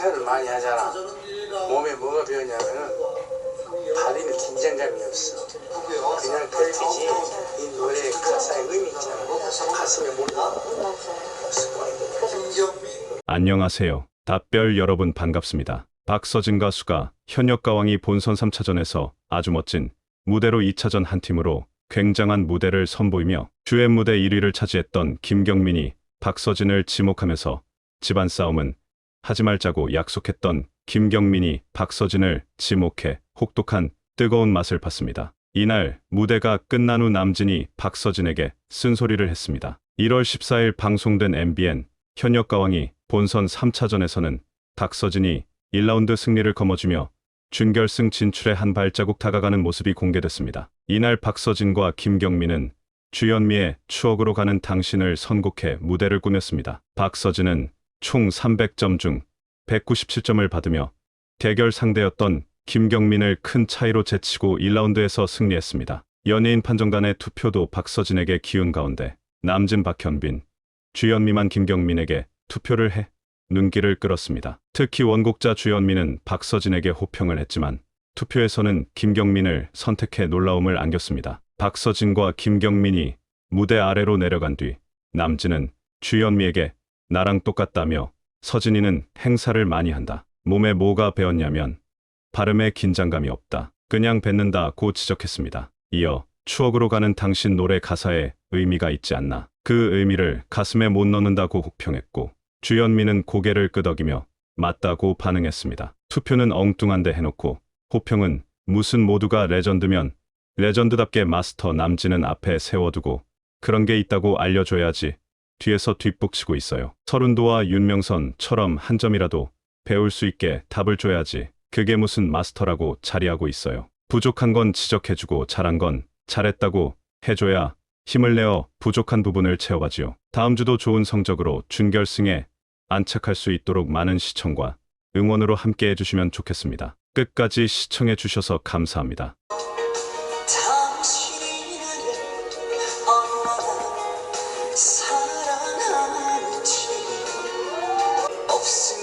행사를 많이 하잖아. 몸에 뭐가 배었냐면은 발음이 긴장감이 없어. 그냥 뱉지. 이 노래 가사의 의미 있잖아. 가슴에 몰라. 안녕하세요. 답별 여러분 반갑습니다. 박서진 가수가 현역 가왕이 본선 3차전에서 아주 멋진 무대로 2차전 한 팀으로 굉장한 무대를 선보이며 주연 무대 1위를 차지했던 김경민이 박서진을 지목하면서 집안 싸움은 하지 말자고 약속했던 김경민이 박서진을 지목해 혹독한 뜨거운 맛을 봤습니다. 이날 무대가 끝난 후 남진이 박서진에게 쓴소리를 했습니다. 1월 14일 방송된 MBN 현역 가왕이 본선 3차전에서는 박서진이 1라운드 승리를 거머쥐며 준결승 진출에 한 발자국 다가가는 모습이 공개됐습니다. 이날 박서진과 김경민은 주현미의 추억으로 가는 당신을 선곡해 무대를 꾸몄습니다. 박서진은 총 300점 중 197점을 받으며 대결 상대였던 김경민을 큰 차이로 제치고 1라운드에서 승리했습니다. 연예인 판정단의 투표도 박서진에게 기운 가운데 남진 박현빈, 주현미만 김경민에게 투표를 해 눈길을 끌었습니다. 특히 원곡자 주현미는 박서진에게 호평을 했지만 투표에서는 김경민을 선택해 놀라움을 안겼습니다. 박서진과 김경민이 무대 아래로 내려간 뒤 남진은 주현미에게 나랑 똑같다며 서진이는 행사를 많이 한다. 몸에 뭐가 배었냐면 발음에 긴장감이 없다. 그냥 뱉는다고 지적했습니다. 이어 추억으로 가는 당신 노래 가사에 의미가 있지 않나. 그 의미를 가슴에 못 넣는다고 혹평했고 주현미는 고개를 끄덕이며 맞다고 반응했습니다. 투표는 엉뚱한데 해놓고 호평은 무슨 모두가 레전드면 레전드답게 마스터 남진은 앞에 세워두고 그런 게 있다고 알려줘야지 뒤에서 뒷북치고 있어요. 서른도와 윤명선처럼 한 점이라도 배울 수 있게 답을 줘야지 그게 무슨 마스터라고 자리하고 있어요. 부족한 건 지적해주고 잘한 건 잘했다고 해줘야 힘을 내어 부족한 부분을 채워가지요. 다음 주도 좋은 성적으로 준결승에 안착할 수 있도록 많은 시청과 응원으로 함께 해주시면 좋겠습니다. 끝까지 시청해 주셔서 감사합니다. вовсе